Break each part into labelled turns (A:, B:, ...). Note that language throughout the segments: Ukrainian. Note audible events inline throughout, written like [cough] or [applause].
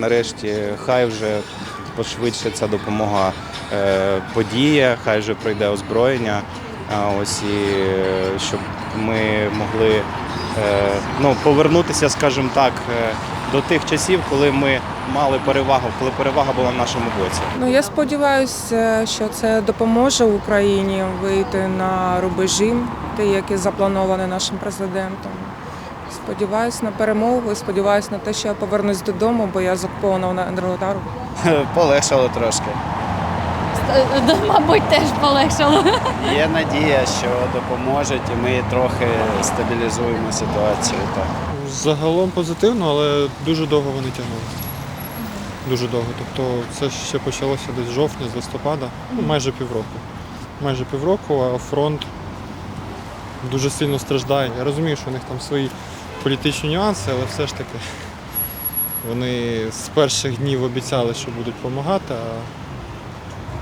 A: нарешті, хай вже пошвидше ця допомога е, подіє, хай вже пройде озброєння. Ось і е, щоб ми могли е, ну, повернутися, скажімо так, до тих часів, коли ми мали перевагу, коли перевага була в нашому боці.
B: Ну я сподіваюся, що це допоможе Україні вийти на рубежі, ті, які заплановані нашим президентом. Сподіваюсь на перемогу сподіваюсь на те, що я повернусь додому, бо я закупована на Енергодару. [laughs]
A: Полегшало трошки.
C: Е, Мабуть, теж полегшало. [laughs]
D: Є надія, що допоможуть, і ми трохи стабілізуємо ситуацію. Так.
E: Загалом позитивно, але дуже довго вони тягнули. Дуже довго. Тобто це ще почалося десь з жовтня, з листопада, ну, майже півроку. Майже півроку, а фронт дуже сильно страждає. Я розумію, що у них там свої політичні нюанси, але все ж таки вони з перших днів обіцяли, що будуть допомагати, а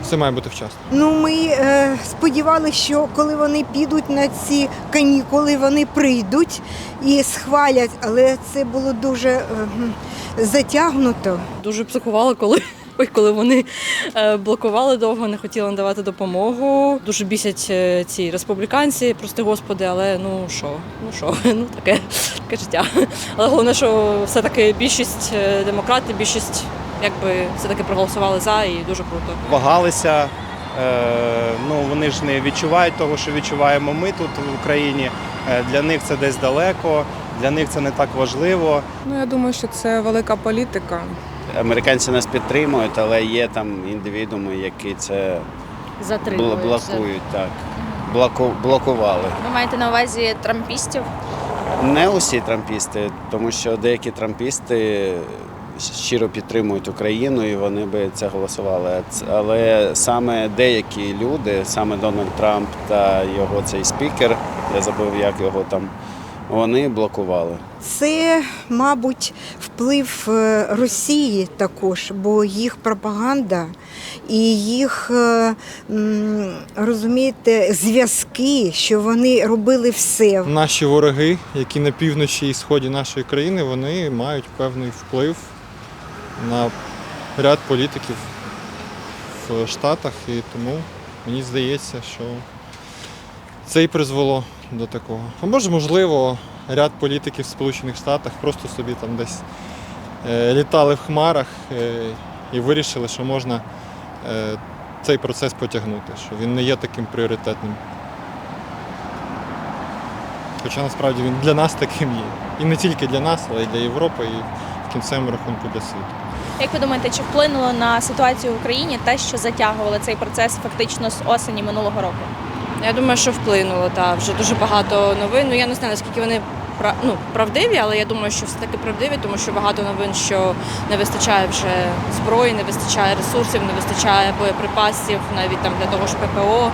E: все має бути вчасно.
F: Ну, ми е, сподівалися, що коли вони підуть на ці канікули, вони прийдуть і схвалять, але це було дуже е, затягнуто.
G: Дуже психувала, коли, [laughs] ой, коли вони е, блокували довго, не хотіли надавати допомогу. Дуже бісять е, ці республіканці, прости господи, але ну що, ну що, [laughs] ну таке, таке життя. Але головне, що все-таки більшість е, демократів, більшість якби все-таки проголосували за і дуже круто.
A: Вагалися, е, ну вони ж не відчувають того, що відчуваємо ми тут в Україні. Е, Для них це десь далеко, для них це не так важливо.
B: Ну я думаю, що це велика політика.
D: Американці нас підтримують, але є там індивідууми, які це бл- блокують. Так. Блоку, блокували.
C: Ви маєте на увазі трампістів?
D: Не усі трампісти, тому що деякі трампісти щиро підтримують Україну і вони би це голосували. Але саме деякі люди, саме Дональд Трамп та його цей спікер, я забув, як його там, вони блокували.
F: Це, мабуть, вплив е, Росії також, бо їх пропаганда і їх, е, розумієте, зв'язки, що вони робили все.
E: Наші вороги, які на півночі і сході нашої країни, вони мають певний вплив на ряд політиків в Штатах, і тому мені здається, що це і призвело до такого. А може, можливо, ряд політиків в Сполучених Штатах просто собі там десь е, літали в хмарах е, і вирішили, що можна е, цей процес потягнути, що він не є таким пріоритетним. Хоча насправді він для нас таким є. І не тільки для нас, але й для Європи, і в кінцевому рахунку для світу.
C: Як ви думаєте, чи вплинуло на ситуацію в Україні те, що затягували цей процес фактично з осені минулого року?
G: Я думаю, що вплинуло, та вже дуже багато новин. Ну я не знаю, наскільки вони ну, правдиві, але я думаю, що все таки правдиві, тому що багато новин, що не вистачає вже зброї, не вистачає ресурсів, не вистачає боєприпасів, навіть там для того ж ППО.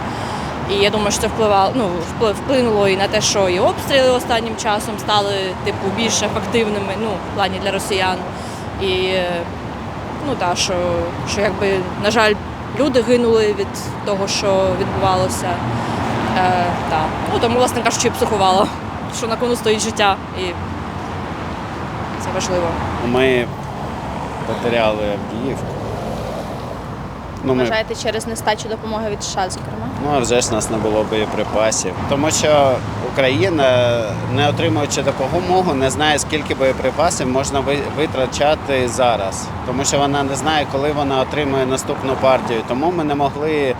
G: І я думаю, що це впливало, ну, впли- вплинуло і на те, що і обстріли останнім часом стали типу більш ефективними, ну, в плані для росіян. І ну так, що, що якби, на жаль, люди гинули від того, що відбувалося. Е, так. Ну, тому, власне кажучи, психувала, що на кону стоїть життя, і це важливо.
D: Ми потеряли Авдіївку. Ну, ми
C: Вважаєте через нестачу допомоги від США, зокрема?
D: Ну, а вже ж нас не було боєприпасів. Тому що Україна, не отримуючи допомогу, не знає, скільки боєприпасів можна витрачати зараз. Тому що вона не знає, коли вона отримує наступну партію. Тому ми не могли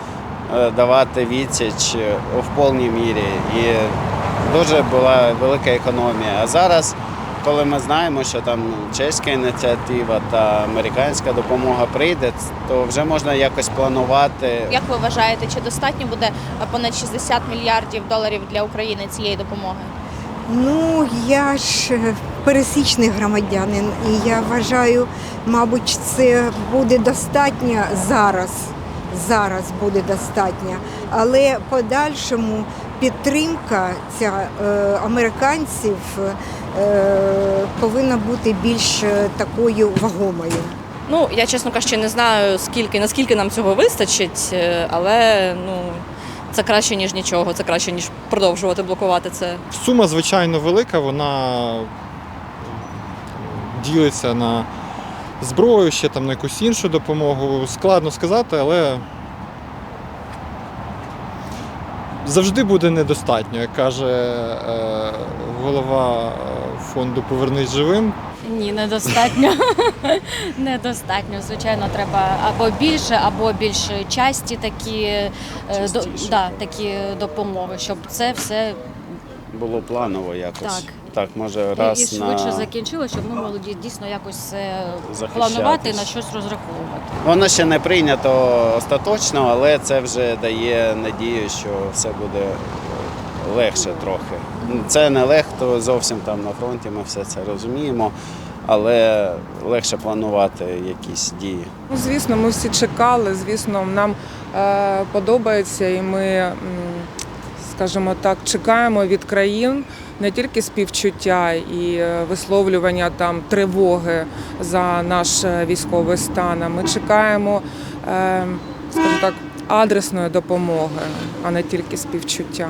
D: давати відсіч е, в повній мірі. І дуже була велика економія. А зараз, коли ми знаємо, що там чеська ініціатива та американська допомога прийде, то вже можна якось планувати.
C: Як ви вважаєте, чи достатньо буде е, понад 60 мільярдів доларів для України цієї допомоги?
F: Ну, я ж е, пересічний громадянин, і я вважаю, мабуть, це буде достатньо зараз. Зараз буде достатньо. Але подальшому підтримка ця е, американців е, повинна бути більш такою вагомою.
G: Ну, я, чесно кажучи, не знаю, скільки, наскільки нам цього вистачить, е, але ну, це краще, ніж нічого, це краще, ніж продовжувати блокувати це.
E: Сума, звичайно, велика, вона ділиться на зброю, ще там на якусь іншу допомогу. Складно сказати, але завжди буде недостатньо, як каже е, голова фонду Повернись живим.
H: Ні, недостатньо. [laughs] недостатньо. Звичайно, треба або більше, або більш часті такі, е, до, да, такі допомоги, щоб це все
D: Було планово якось.
H: Так.
D: Так, може
H: і
D: раз
H: швидше
D: на...
H: закінчилося, щоб ми могли дійсно якось це планувати на щось розраховувати.
D: Воно ще не прийнято остаточно, але це вже дає надію, що все буде легше трохи. Це не легко зовсім там на фронті, ми все це розуміємо, але легше планувати якісь дії.
B: Ну, звісно, ми всі чекали. Звісно, нам е, подобається, і ми, скажімо так, чекаємо від країн не тільки співчуття і е, висловлювання там тривоги за наш е, військовий стан. а Ми чекаємо, е, скажімо так, адресної допомоги, а не тільки співчуття.